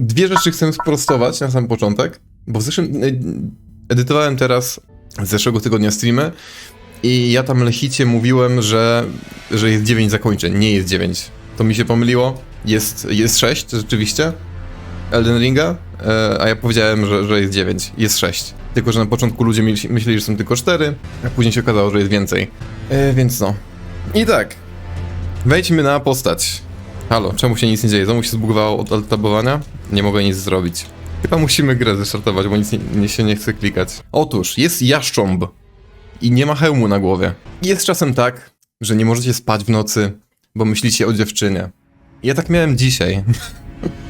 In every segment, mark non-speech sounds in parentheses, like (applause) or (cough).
dwie rzeczy chcę sprostować na sam początek, bo w zeszłym... e, Edytowałem teraz z zeszłego tygodnia streamy i ja tam lechicie mówiłem, że, że jest 9 zakończeń, nie jest 9. To mi się pomyliło, jest, jest 6 rzeczywiście, Elden Ringa, e, a ja powiedziałem, że, że jest 9, jest 6. Tylko, że na początku ludzie myśleli, że są tylko 4, a później się okazało, że jest więcej. E, więc no. I tak, wejdźmy na postać. Halo, czemu się nic nie dzieje? Znowu się zbugowało od alt-tabowania? Nie mogę nic zrobić. Chyba musimy grę zestartować, bo nic nie, nie, się nie chce klikać. Otóż, jest jaszcząb i nie ma hełmu na głowie. Jest czasem tak, że nie możecie spać w nocy, bo myślicie o dziewczynie. Ja tak miałem dzisiaj.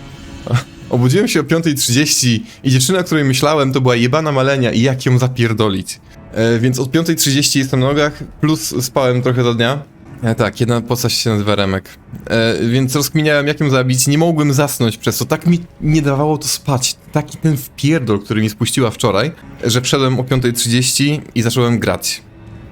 (laughs) Obudziłem się o 5.30 i dziewczyna, o której myślałem, to była jebana malenia i jak ją zapierdolić. E, więc od 5.30 jestem na nogach, plus spałem trochę do dnia. E, tak, jedna postać się nazywa Remek. E, więc rozkminiałem, jak ją zabić. Nie mogłem zasnąć przez to. Tak mi nie dawało to spać. Taki ten wpierdol, który mi spuściła wczoraj, że wszedłem o 5.30 i zacząłem grać.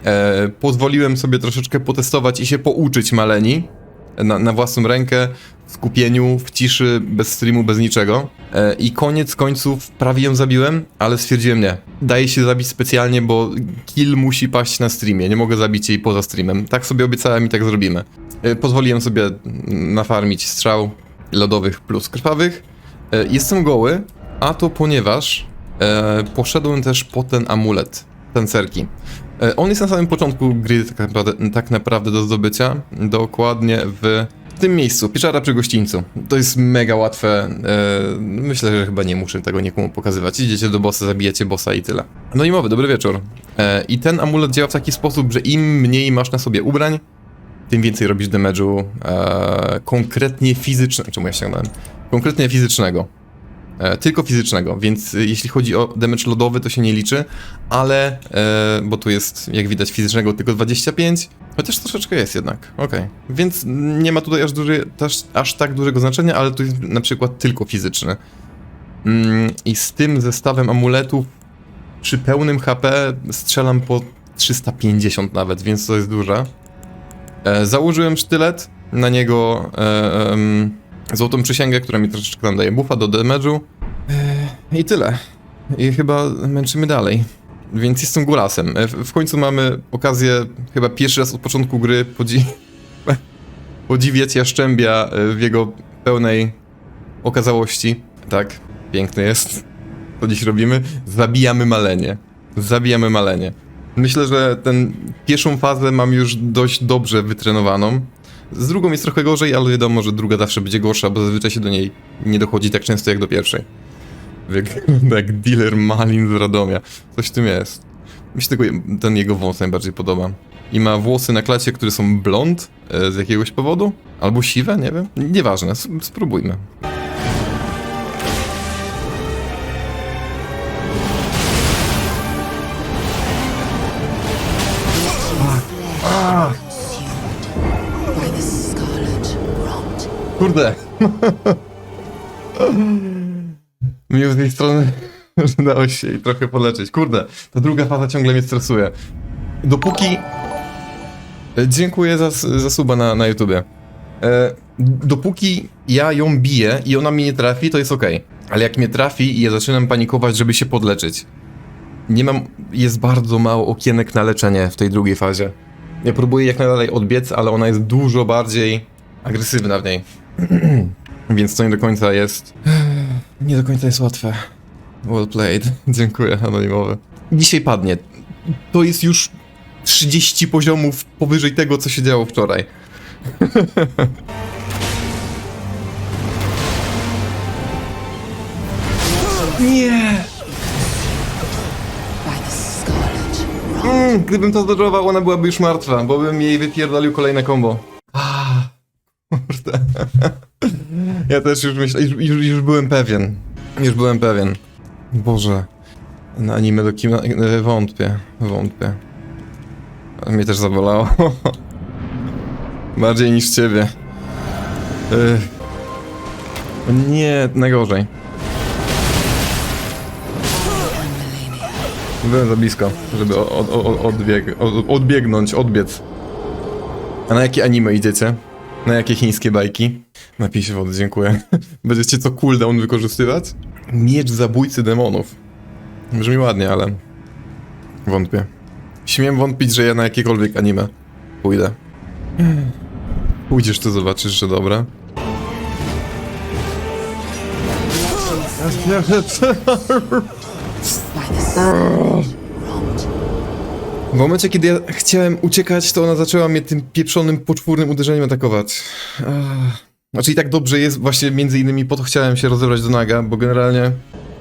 E, pozwoliłem sobie troszeczkę potestować i się pouczyć maleni na, na własną rękę, skupieniu, w ciszy, bez streamu, bez niczego. E, I koniec końców prawie ją zabiłem, ale stwierdziłem nie. Daje się zabić specjalnie, bo kill musi paść na streamie. Nie mogę zabić jej poza streamem. Tak sobie obiecałem i tak zrobimy. E, pozwoliłem sobie nafarmić strzał lodowych plus krwawych. E, jestem goły, a to ponieważ poszedłem też po ten amulet, tancerki. E, On jest na samym początku gry tak naprawdę, tak naprawdę do zdobycia, dokładnie w tym miejscu, pieczara przy gościńcu. To jest mega łatwe, e, myślę, że chyba nie muszę tego nikomu pokazywać. Idziecie do bossa, zabijacie bossa i tyle. No i mowy, dobry wieczór. E, I ten amulet działa w taki sposób, że im mniej masz na sobie ubrań, tym więcej robisz damage'u e, konkretnie fizycznego. Czemu ja ściągnąłem? Konkretnie fizycznego. E, tylko fizycznego, więc y, jeśli chodzi o damage lodowy, to się nie liczy, ale, e, bo tu jest, jak widać, fizycznego tylko 25, chociaż troszeczkę jest jednak, okej. Więc nie ma tutaj aż, duży, aż tak dużego znaczenia, ale tu jest na przykład tylko fizyczny. Mm, I z tym zestawem amuletów przy pełnym HP strzelam po 350 nawet, więc to jest duże. E, założyłem sztylet, na niego e, em, złotą przysięgę, która mi troszeczkę tam daje buffa do damage'u. I tyle. I chyba męczymy dalej. Więc jestem gulasem. E, w, końcu mamy okazję, chyba pierwszy raz od początku gry podzi (laughs) podziwiać jaszczębia e, w jego pełnej okazałości. Tak, piękny jest. Co dziś robimy? Zabijamy malenie. Zabijamy malenie. Myślę, że ten pierwszą fazę mam już dość dobrze wytrenowaną. Z drugą jest trochę gorzej, ale wiadomo, że druga zawsze będzie gorsza, bo zazwyczaj się do niej nie dochodzi tak często jak do pierwszej. Wygląda (laughs) jak dealer malin z Radomia. Coś w tym jest. Mi się tylko ten jego wąs najbardziej podoba. I ma włosy na klacie, które są blond e, z jakiegoś powodu. Albo siwe, nie wiem. Nieważne, spróbujmy. Kurde. (laughs) Miło z tej strony, (laughs) że dało się jej trochę poleczyć. Kurde, ta druga faza ciągle mnie stresuje. Dopóki... E, Dziękuję za, za suba na, na YouTubie. E, dopóki ja ją biję i ona mnie nie trafi, to jest ok. Ale jak mnie trafi i ja zaczynam panikować, żeby się podleczyć. Nie mam... Jest bardzo mało okienek na leczenie w tej drugiej fazie. Ja próbuję jak najdalej odbiec, ale ona jest dużo bardziej agresywna w niej. (clears throat) Więc to nie do końca jest. Nie do końca jest łatwe. Well played. (laughs) Dziękuję, anonimowy. Dzisiaj padnie. To jest już 30 poziomów powyżej tego, co się działo wczoraj. (laughs) Nie! Mm, gdybym to zdodżował, ona byłaby już martwa, bo bym jej wypierdolił kolejne combo. Ja też już myślę, już, już, byłem pewien. Już byłem pewien. Boże. Na anime do kina... e, Wątpię, wątpię. Mnie też zabolało. (laughs) Bardziej niż ciebie. Ech. Nie, najgorzej. Byłem za blisko, żeby o- od, od, odbieg, od, odbiegnąć, odbiec. A na jakie anime idziecie? Na jakie chińskie bajki? Napij się wody, dziękuję. (laughs) Będziecie co cooldown wykorzystywać? Miecz zabójcy demonów. Brzmi ładnie, ale wątpię. Śmiem wątpić, że ja na jakiekolwiek anime pójdę. Pójdziesz, to zobaczysz, że dobra. W momencie, kiedy ja chciałem uciekać, to ona zaczęła mnie tym pieprzonym, poczwórnym uderzeniem atakować. Znaczy i tak dobrze jest, właśnie między innymi po to chciałem się rozebrać do naga, bo generalnie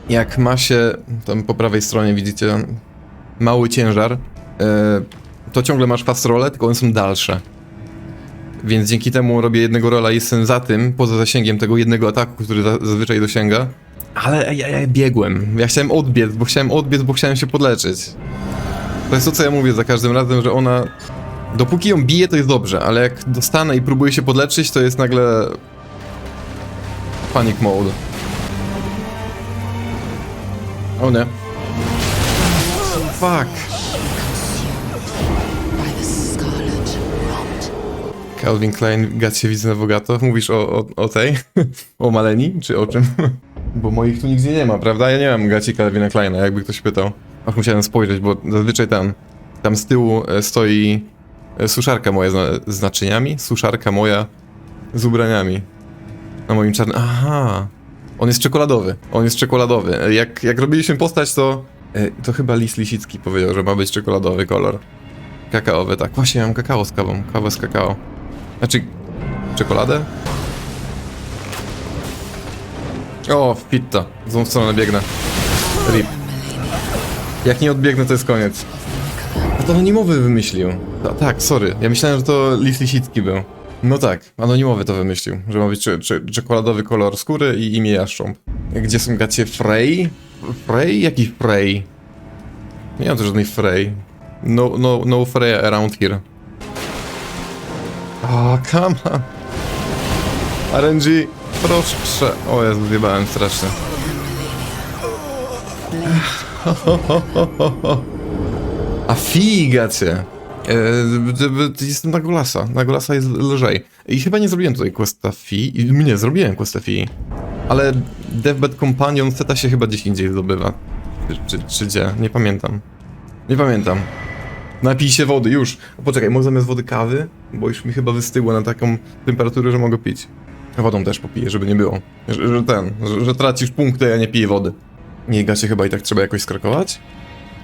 jak ma się, tam po prawej stronie widzicie, mały ciężar, e, to ciągle masz fast role, tylko one są dalsze. Więc dzięki temu robię jednego rola i jestem za tym, poza zasięgiem tego jednego ataku, który za- zazwyczaj dosięga. Ale ja, ja biegłem. Ja chciałem odbiec, bo chciałem odbiec, bo chciałem się podleczyć. To jest to, co ja mówię za każdym razem, że ona. Dopóki ją bije, to jest dobrze, ale jak dostanę i próbuję się podleczyć, to jest nagle. Panic mode. O nie. Fuck. Calvin Klein, gacie widzę na bogato. Mówisz o, o, o tej? (laughs) o Maleni? Czy o czym? (laughs) bo moich tu nigdzie nie ma, prawda? Ja nie mam gaci Calvina Kleina, jakby ktoś pytał. Aż musiałem spojrzeć, bo zazwyczaj tam, tam z tyłu e, stoi e, suszarka moja z, naczyniami, suszarka moja z ubraniami. Na moim czarnym... Aha! On jest czekoladowy, on jest czekoladowy. E, Jak, jak robiliśmy postać, to... To chyba Lis Lisicki powiedział, że ma być czekoladowy kolor. Kakaowy, tak. Właśnie mam kakao z kawą, kawę z kakao. Znaczy, czekoladę? O, w pitta. W złą stronę biegnę. Rip. Jak nie odbiegnę, to jest koniec. A to anonimowy wymyślił. Ta, tak, sorry. Ja myślałem, że to Lis Lisicki był. No tak, anonimowy to wymyślił, że ma być cze cze czekoladowy kolor skóry i imię Jaszcząb. Gdzie są gacie Frey? Frey? Jaki Frey? Nie mam tu żadnej Frey. No, no, no Frey around here. O, come on. RNG, proszę. O Jezu, zjebałem strasznie. (laughs) A figa cię. E, jestem na Golasa. Na Golasa jest lżej. I chyba nie zrobiłem tutaj questa fi. Nie, zrobiłem questa fi. Ale Deathbed Companion seta się chyba gdzieś indziej zdobywa. Czy, czy, gdzie? Nie pamiętam. Nie pamiętam. Napij się wody, już. Poczekaj, może zamiast wody kawy? Bo już mi chyba wystygło na taką temperaturę, że mogę pić. Wodą też popiję, żeby nie było. Że, że ten, że, że tracisz punkty, a ja nie piję wody. Nie, gacie chyba i tak trzeba jakoś skrakować?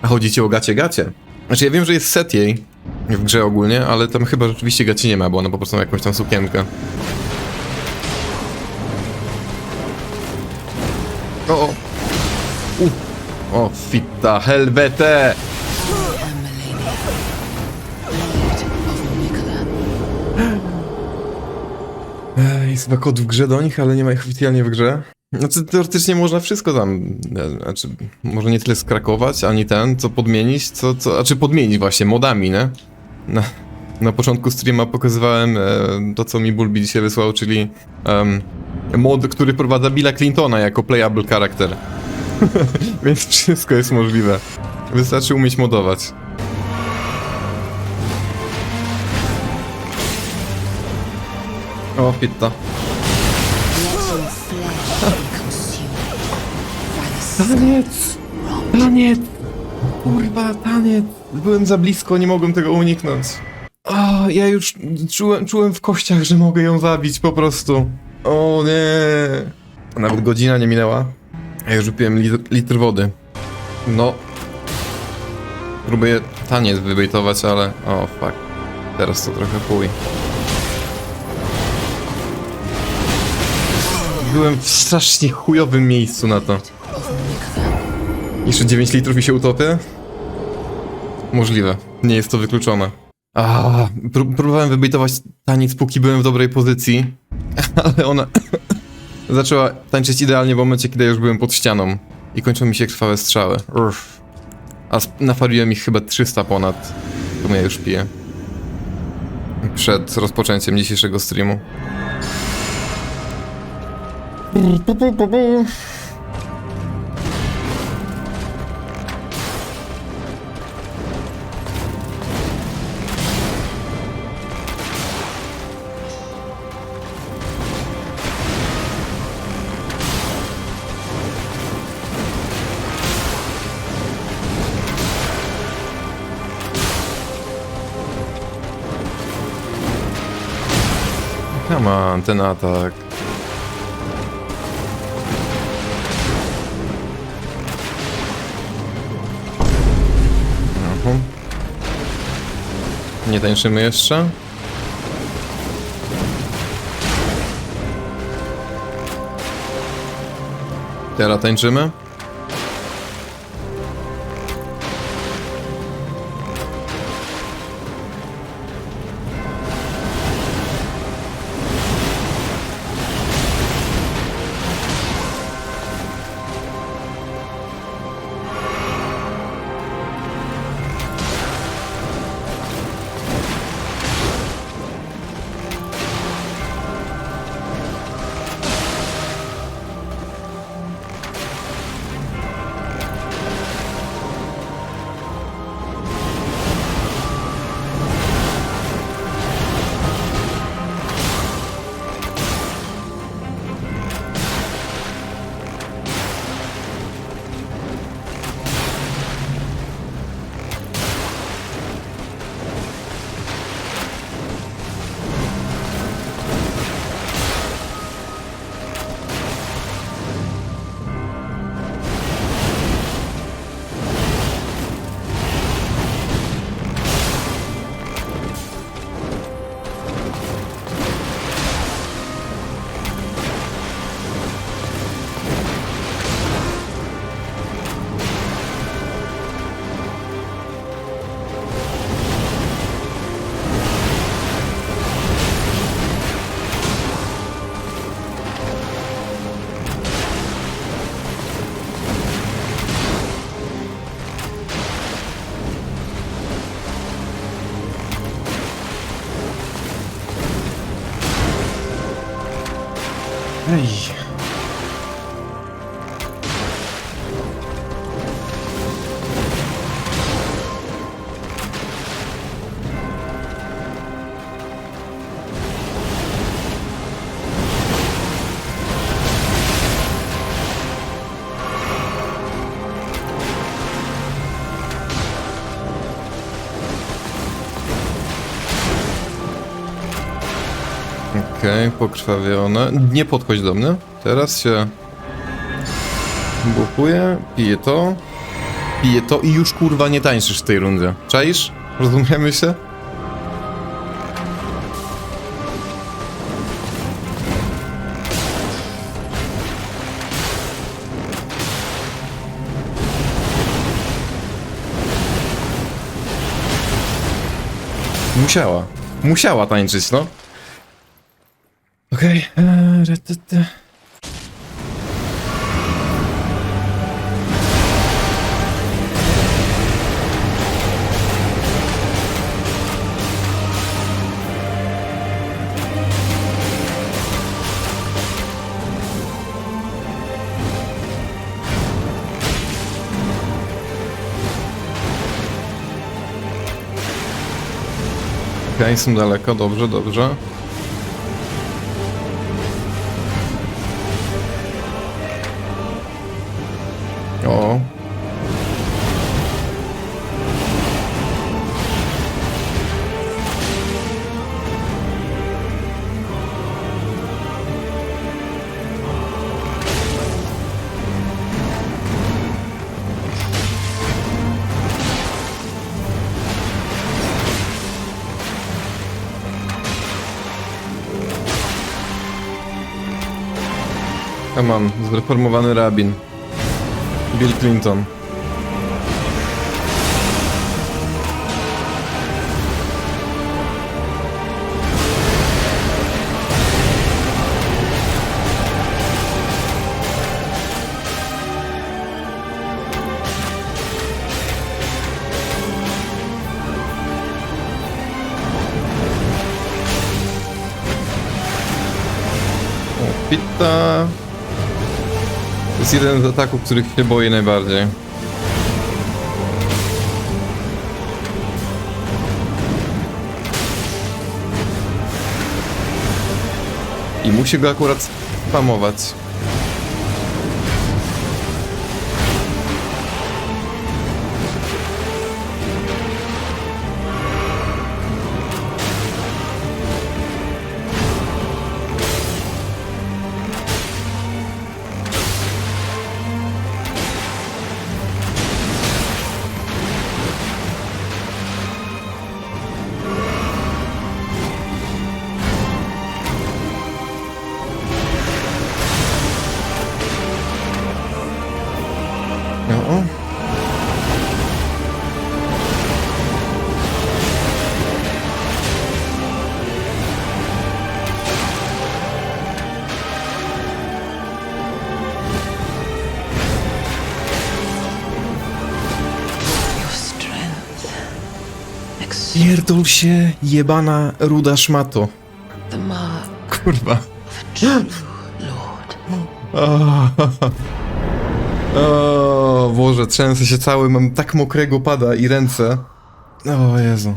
A chodzi ci o gacie gacie. Znaczy ja wiem, że jest set jej w grze ogólnie, ale tam chyba rzeczywiście gaci nie ma, bo ona po prostu ma jakąś tam sukienkę. O, o. U. O, fitta. Ej, Jest chyba kod w grze do nich, ale nie ma ich oficjalnie w grze. Znaczy, teoretycznie można wszystko tam, znaczy, może nie tyle skrakować, ani ten, co podmienić, co, co, znaczy podmienić właśnie, modami, nie? Na, na początku streama pokazywałem e, to, co mi Bulbi dzisiaj wysłał, czyli em, mod, który prowadza Billa Clintona jako playable charakter. (laughs) Więc wszystko jest możliwe. Wystarczy umieć modować. O, pitta. Taniec! Taniec! Kurwa, taniec! Byłem za blisko, nie mogłem tego uniknąć. O, ja już czułem, czułem w kościach, że mogę ją zabić po prostu. O nie! Nawet godzina nie minęła. A ja już wypiłem litr, litr wody. No. Próbuję taniec wybejtować, ale... O, fuck. Teraz to trochę pój. Byłem w strasznie chujowym miejscu na to. Jeszcze 9 litrów i się utopię? Możliwe. Nie jest to wykluczone. A, pró- próbowałem wybejtować taniec, póki byłem w dobrej pozycji, (laughs) ale ona (coughs) zaczęła tańczyć idealnie w momencie, kiedy już byłem pod ścianą i kończą mi się krwawe strzały. Uff. A napaliłem ich chyba 300 ponad, to ja już piję. Przed rozpoczęciem dzisiejszego streamu. Come on, ten atak. Mhm. Nie tańczymy jeszcze? Teraz tańczymy? Pokrwawione. Nie podchodź do mnie. Teraz się buchuję, piję to, piję to i już kurwa nie tańczysz w tej rundzie. Czaisz? Rozumiemy się? Musiała. Musiała tańczyć, no. Okej. te. Okej, jestem daleko, dobrze, dobrze. O. Come on, zreformowany rabin. Bill Clinton. To jest jeden z ataków, których się boję najbardziej. I musi go akurat spamować. Pierdol się, jebana ruda szmato. Kurwa. O, Boże, trzęsę się cały, mam tak mokrego pada i ręce. O Jezu.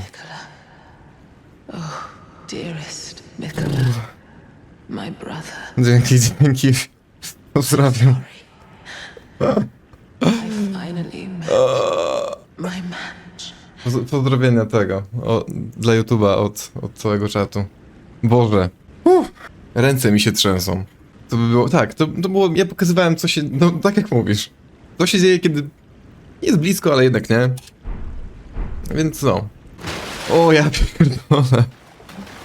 Brother. Dzięki, dzięki. Pozdrawiam. I finally met my match. Poz- Pozdrowienia tego, o, dla YouTube'a od, od całego czatu. Boże. Ręce mi się trzęsą. To by było, tak, to, to było, ja pokazywałem co się, no tak jak mówisz. To się dzieje, kiedy jest blisko, ale jednak nie. Więc no. O, ja pierdolę.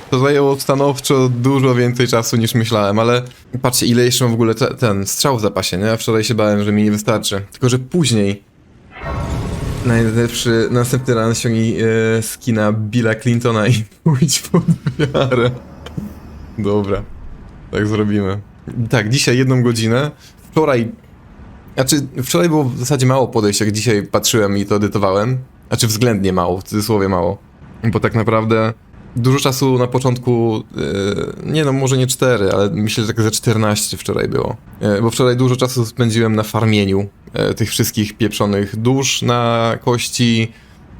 To zajęło stanowczo dużo więcej czasu niż myślałem, ale patrzcie, ile jeszcze mam w ogóle te, ten strzał w zapasie, nie? Wczoraj się bałem, że mi nie wystarczy. Tylko, że później Najlepszy, następny raz ściągnij e, skina Billa Clintona i (laughs) pójdź pod wiarę. Dobra, tak zrobimy. Tak, dzisiaj jedną godzinę. Wczoraj, znaczy wczoraj było w zasadzie mało podejść, jak dzisiaj patrzyłem i to edytowałem. Znaczy względnie mało, w cudzysłowie mało. Bo tak naprawdę dużo czasu na początku, e, nie no może nie 4, ale myślę, że tak ze 14 wczoraj było. E, bo wczoraj dużo czasu spędziłem na farmieniu tych wszystkich pieprzonych dusz na kości,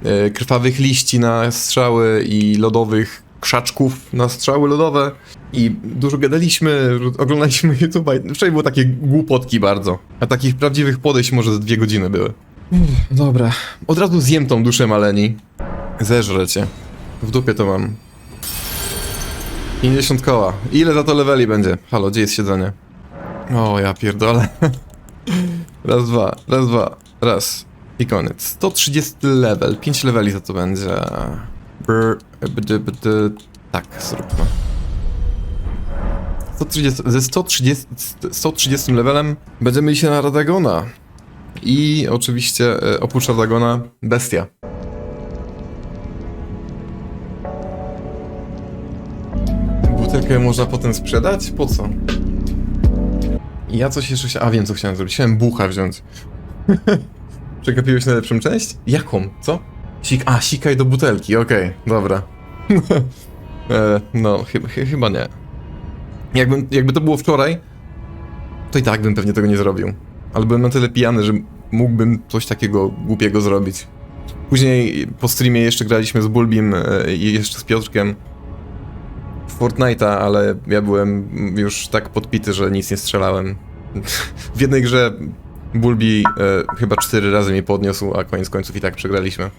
e, krwawych liści na strzały i lodowych krzaczków na strzały lodowe. I dużo gadaliśmy, oglądaliśmy YouTube'a. Wczoraj było takie głupotki bardzo. A takich prawdziwych podejść może z dwie godziny były. Dobra. Od razu zjem tą duszę maleni. Zeżrę cię. W dupie to mam. 50 koła. Ile za to leveli będzie? Halo, gdzie jest siedzenie? O, ja pierdolę. (laughs) Raz, dwa, raz, dwa, raz. I koniec. 130 level. 5 leveli za to będzie. Brr, bdy, bdy. Tak, zróbmy. 130, ze 130, 130 levelem będziemy iść na Radagona. I oczywiście e, oprócz Radagona bestia. Butelkę można potem sprzedać? Po co? Ja coś jeszcze chciałem... A wiem co chciałem zrobić. Chciałem bucha wziąć. (laughs) Przegapiłeś najlepszą część? Jaką? Co? Sik A, sikaj do butelki, okej, dobra. (laughs) e, no, chyba, chy- chyba nie. Jakbym, jakby to było wczoraj, to i tak bym pewnie tego nie zrobił. Ale byłem na tyle pijany, że mógłbym coś takiego głupiego zrobić. Później po streamie jeszcze graliśmy z Bulbim e, i jeszcze z Piotrkiem Fortnite'a, ale ja byłem już tak podpity, że nic nie strzelałem. w jednej grze Bulbi e, chyba cztery razy mnie podniósł, a koniec końców i tak przegraliśmy.